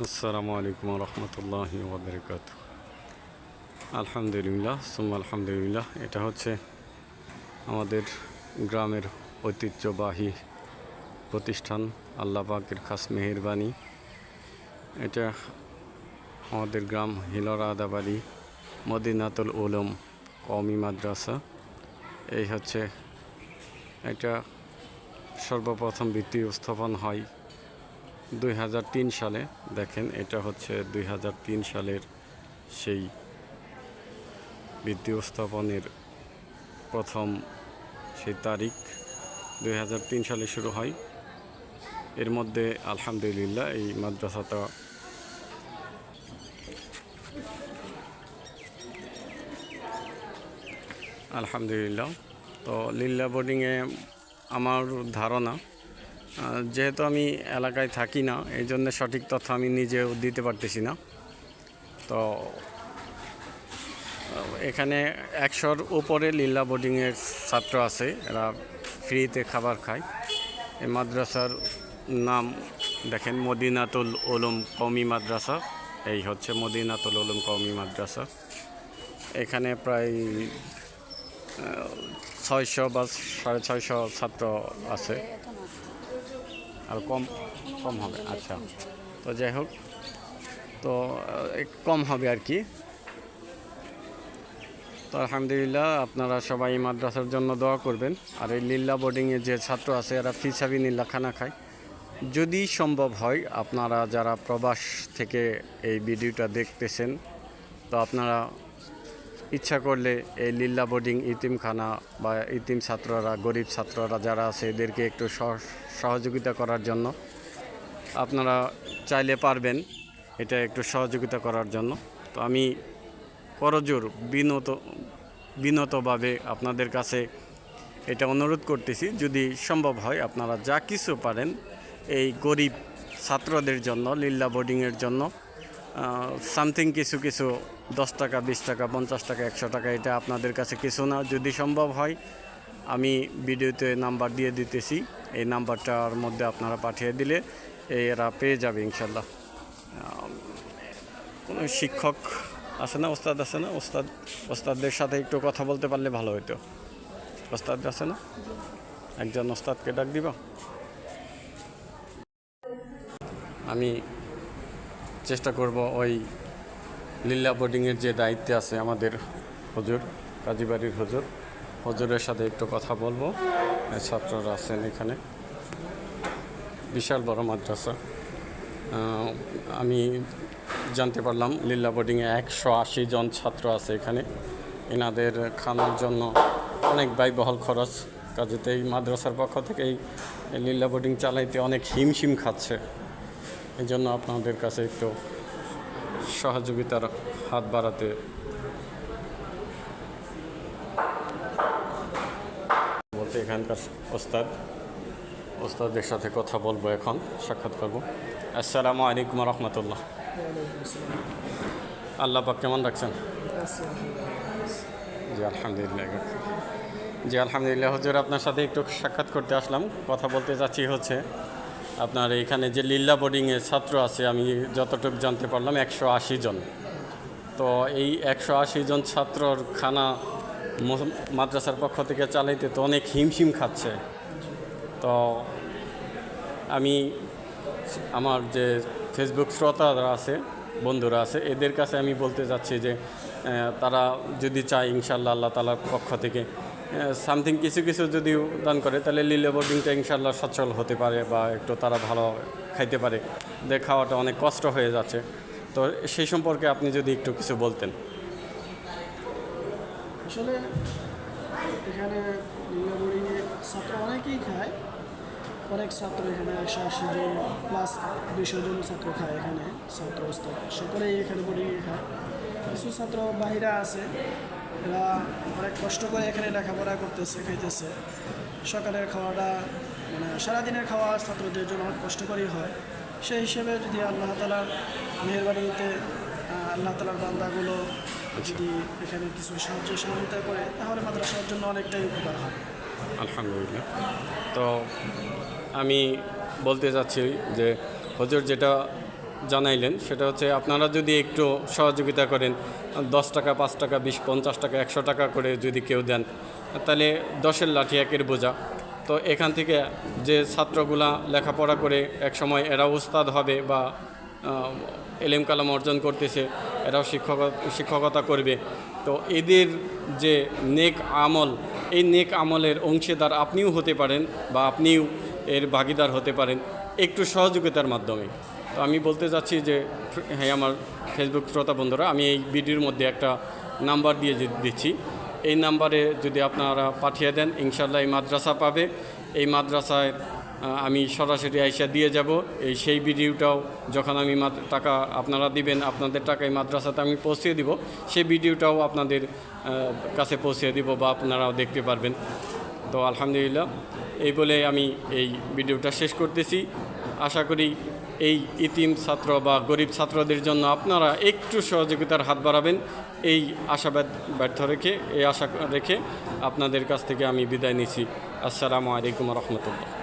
আসসালামু আলাইকুম রহমতুল্লাহি ওবরকাত আলহামদুলিল্লাহ, সুম্মা আলহামদুলিল্লাহ। এটা হচ্ছে আমাদের গ্রামের ঐতিহ্যবাহী প্রতিষ্ঠান, আল্লাহ পাকের খাস মেহেরবানি। এটা আমাদের গ্রাম হিলরা আদাবাড়ি, মদিনাতুল উলুম কওমি মাদ্রাসা। এই হচ্ছে এটা সর্বপ্রথম ভিত্তি স্থাপন হয় দুই হাজার তিন সালে, দেখেন এটা হচ্ছে দুই হাজার তিন সালের সেই বিদ্যুৎ স্থাপনের প্রথম সেই তারিখ। দুই হাজার তিন সালে শুরু হয়। এর মধ্যে আলহামদুলিল্লাহ এই মাদ্রাসাটা আলহামদুলিল্লাহ। তো লিল্লা বোর্ডিংয়ে আমার ধারণা যেহেতু আমি এলাকায় থাকি না, এই জন্য সঠিক তথ্য আমি নিজেও দিতে পারতেছি না। তো এখানে একশোর উপরে লীলা বোর্ডিংয়ের ছাত্র আছে, এরা ফ্রিতে খাবার খায়। এই মাদ্রাসার নাম দেখেন, মদিনাতুল ওলুম কওমি মাদ্রাসা। এই হচ্ছে মদিনাতুল ওলুম কওমি মাদ্রাসা। এখানে প্রায় ছয়শো বা সাড়ে ছয়শো ছাত্র আছে। আর কম কম হবে আচ্ছা। তো যাই হোক, তো কম হবে আর কি। তো আলহামদুলিল্লাহ, আপনারা সবাই মাদ্রাসার জন্য দোয়া করবেন। আর এই লিল্লা বোর্ডিংয়ে যে ছাত্র আছে, এরা ফি ফিসাবি নীল্লা খানা খায়। যদি সম্ভব হয়, আপনারা যারা প্রবাস থেকে এই ভিডিওটা দেখতেছেন, তো আপনারা ইচ্ছা করলে এই লিল্লা বোর্ডিং ইতিমখানা বা ইতিম ছাত্ররা, গরিব ছাত্ররা যারা আছে, এদেরকে একটু সহ- সহযোগিতা করার জন্য আপনারা চাইলে পারবেন এটা একটু সহযোগিতা করার জন্য। তো আমি করজোর বিনত, বিনতভাবে আপনাদের কাছে এটা অনুরোধ করতেছি, যদি সম্ভব হয় আপনারা যা কিছু পারেন এই গরিব ছাত্রদের জন্য লিল্লা বোর্ডিংয়ের জন্য সামথিং কিছু কিছু দশ টাকা, বিশ টাকা, পঞ্চাশ টাকা, একশো টাকা, এটা আপনাদের কাছে কিছু না। যদি সম্ভব হয়, আমি ভিডিওতে নাম্বার দিয়ে দিতেছি। এই নাম্বারটার মধ্যে আপনারা পাঠিয়ে দিলে এরা পেয়ে যাবে ইনশাল্লাহ। কোনো শিক্ষক আছে না, ওস্তাদ আছে না? ওস্তাদ, ওস্তাদদের সাথে একটু কথা বলতে পারলে ভালো হতো ওস্তাদ আছে না? একজন ওস্তাদকে ডাক দিব। আমি চেষ্টা করব ওই লিল্লা বোর্ডিংয়ের যে দায়িত্বে আছে আমাদের হজুর কাজীবাড়ির হজুর, হজুরের সাথে একটু কথা বলব। ছাত্ররা আছেন এখানে। বিশাল বড় মাদ্রাসা। আমি জানতে পারলাম লিল্লা বোর্ডিংয়ে একশো আশি জন ছাত্র আছে এখানে। এনাদের খানার জন্য অনেক ব্যয়বহল খরচ। কাজেতে এই মাদ্রাসার পক্ষ থেকে এই লিল্লা বোর্ডিং চালাইতে অনেক হিমশিম খাচ্ছে। এই জন্য আপনাদের কাছে একটু সহযোগিতার হাত বাড়াতে বলতে এখানকার ওস্তাদ, ওস্তাদের সাথে কথা বলব এখন, সাক্ষাৎ করব। আসসালামু আলাইকুম রহমতুল্লাহ। আল্লাহ পাক কেমন রাখছেন? জি, আলহামদুলিল্লাহ। জি, আলহামদুলিল্লাহ। হুজুর, আপনার সাথে একটু সাক্ষাৎ করতে আসলাম। কথা বলতে চাচ্ছি হচ্ছে আপনার এখানে যে লিল্লা বোর্ডিংয়ের ছাত্র আছে, আমি যতটুকু জানতে পারলাম, একশো আশি জন। তো এই একশো আশি জন ছাত্রর খানা মাদ্রাসার পক্ষ থেকে চালাইতে তো অনেক হিমশিম খাচ্ছে। তো আমি আমার যে ফেসবুক শ্রোতারা আছে, বন্ধুরা আছে, এদের কাছে আমি বলতে চাচ্ছি যে তারা যদি চায় ইনশাল্লাহ আল্লাহ তালার পক্ষ থেকে সামথিং কিছু কিছু যদি দান করে, তাহলে লিলে বোর্ডিংটা ইনশাল্লাহ সচ্ছল হতে পারে বা একটু তারা ভালো খাইতে পারে। যে খাওয়াটা অনেক কষ্ট হয়ে যাচ্ছে। তো সেই সম্পর্কে আপনি যদি একটু কিছু বলতেন। আসলে এখানে বোর্ডিংয়ে ছাত্র অনেকেই খায়। অনেক ছাত্র এখানে একশো আশি জন প্লাস দুইশো জন ছাত্র খায় এখানে ছাত্র সকলেই এখানে বোর্ডিংয়ে খায়। কিছু ছাত্র বাহিরা আছে। এরা অনেক কষ্ট করে এখানে লেখাপড়া করতেছে খাইতেছে। সকালের খাওয়াটা মানে সারাদিনের খাওয়া ছাত্রদের জন্য অনেক কষ্টকরই হয়। সেই হিসেবে যদি আল্লাহ তালার মেহরবানিতে আল্লাহ তালার বান্দাগুলো যদি এখানে কিছু সাহায্য সহযোগিতা করে তাহলে মাদ্রাসার জন্য অনেকটাই উপকার হবে। আলহামদুলিল্লাহ। তো আমি বলতে চাচ্ছি যে হজুর যেটা জানাইলেন, সেটা হচ্ছে আপনারা যদি একটু সহযোগিতা করেন, দশ টাকা, পাঁচ টাকা, বিশ, পঞ্চাশ টাকা, একশো টাকা করে যদি কেউ দেন, তাহলে দশের লাঠি একের বোঝা। তো এখান থেকে যে ছাত্রগুলা লেখাপড়া করে এক সময় এরা উস্তাদ হবে বা এলেম কালাম অর্জন করতেছে, এরাও শিক্ষক, শিক্ষকতা করবে। তো এদের যে নেক আমল, এই নেক আমলের অংশীদার আপনিও হতে পারেন বা আপনিও এর ভাগিদার হতে পারেন, একটু সহযোগিতার মাধ্যমে। তো আমি বলতে চাচ্ছি যে হ্যাঁ আমার ফেসবুক শ্রোতা বন্ধুরা, আমি এই ভিডিওর মধ্যে একটা নাম্বার দিয়ে দিচ্ছি। এই নাম্বারে যদি আপনারা পাঠিয়ে দেন ইনশাল্লাহ এই মাদ্রাসা পাবে। এই মাদ্রাসায় আমি সরাসরি আইসা দিয়ে যাব। এই সেই ভিডিওটাও যখন আমি টাকা আপনারা দিবেন, আপনাদের টাকা এই মাদ্রাসাতে আমি পৌঁছিয়ে দিব। সেই ভিডিওটাও আপনাদের কাছে পৌঁছিয়ে দিব বা আপনারাও দেখতে পারবেন। তো আলহামদুলিল্লাহ, এই বলে আমি এই ভিডিওটা শেষ করতেছি। আশা করি এই ইতিম ছাত্র বা গরিব ছাত্রদের জন্য আপনারা একটু সহযোগিতার হাত বাড়াবেন। এই আশাবাদ ব্যর্থ রেখে, এই আশা রেখে আপনাদের কাছ থেকে আমি বিদায় নিচ্ছি। আসসালামু আলাইকুম রহমতুল্লাহ।